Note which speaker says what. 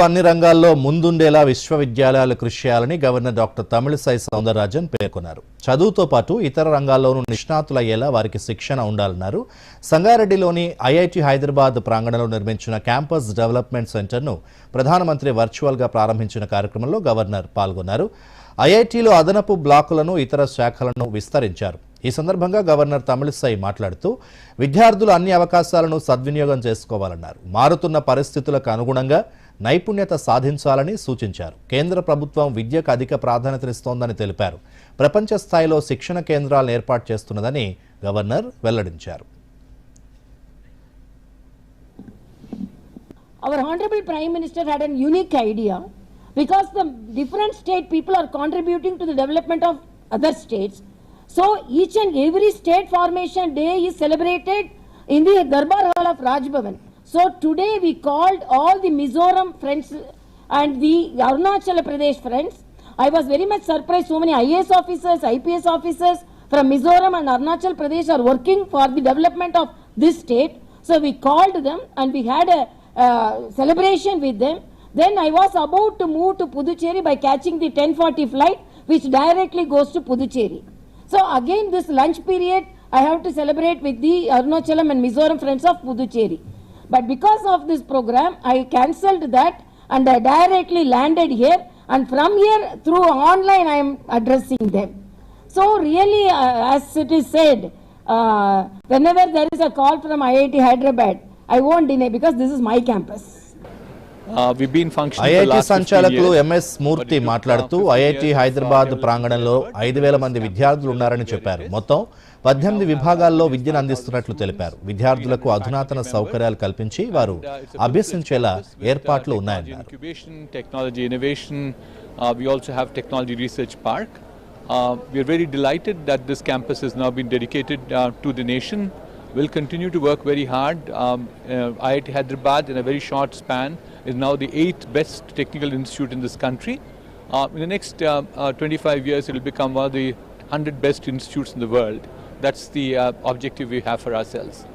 Speaker 1: అన్ని రంగాల్లో ముందుండేలా విశ్వవిద్యాలయాలు కృషి చేయాలని గవర్నర్ డాక్టర్ తమిళిసై సౌందరరాజన్ పేర్కొన్నారు. చదువుతో పాటు ఇతర రంగాల్లోనూ నిష్ణాతులయ్యేలా వారికి శిక్షణ ఉండాలన్నారు. సంగారెడ్డిలోని ఐఐటి హైదరాబాద్ ప్రాంగణంలో నిర్మించిన క్యాంపస్ డెవలప్మెంట్ సెంటర్ను ప్రధానమంత్రి వర్చువల్గా ప్రారంభించిన కార్యక్రమంలో గవర్నర్ పాల్గొన్నారు. ఐఐటిలో అదనపు బ్లాకులను ఇతర శాఖలను విస్తరించారు. ఈ సందర్భంగా గవర్నర్ తమిళిసై మాట్లాడుతూ విద్యార్థులు అన్ని అవకాశాలను సద్వినియోగం చేసుకోవాలన్నారు. మారుతున్న పరిస్థితులకు అనుగుణంగా నైపుణ్యత సాధించాలని సూచించారు కేంద్ర ప్రభుత్వం విద్యకు అధిక ప్రాధాన్యతనిస్తోందని తెలిపారు ప్రపంచ స్థాయిలో శిక్షణ కేంద్రాలను ఏర్పాటు చేస్తున్నదని గవర్నర్ వెల్లడించారు
Speaker 2: our honorable prime minister had an unique idea because the different state people are contributing to the development of other states so each and every state formation day is celebrated in the darbar hall of raj bhavan so today we called all the mizoram friends and the arunachal pradesh friends i was very much surprised so many ias officers ips officers from mizoram and arunachal pradesh are working for the development of this state so we called them and we had a uh, celebration with them. Then I was about to move to Puducherry by catching the 1040 flight, which directly goes to Puducherry. So again, this lunch period, I have to celebrate with the Arunachalam and Mizoram friends of Puducherry. But because of this program, I cancelled that and I directly landed here. And from here, through online, I am addressing them. So really, uh, as it is said, uh, whenever there is a call from IIT Hyderabad, I won't deny because this is my campus.
Speaker 1: IIT సంచాలకులు MS Murthy మాట్లాడుతూ IIT Hyderabad ప్రాంగణంలో ఐదు వేల మంది విద్యార్థులు ఉన్నారని చెప్పారు. మొత్తం పద్దెనిమిది విభాగాల్లో విద్యను అందిస్తున్నట్లు తెలిపారు. విద్యార్థులకు అధునాతన సౌకర్యాలు కల్పించి వారు అభ్యసించేలా ఏర్పాట్లు ఉన్నాయన్నారు.
Speaker 3: Will continue to work very hard. Um, uh, iit hyderabad in a very short span. Is now the eighth best technical institute in this country. Uh, in the next uh, uh, 25 years, it will become one of the 100 best institutes in the world. That's the uh, objective we have for ourselves.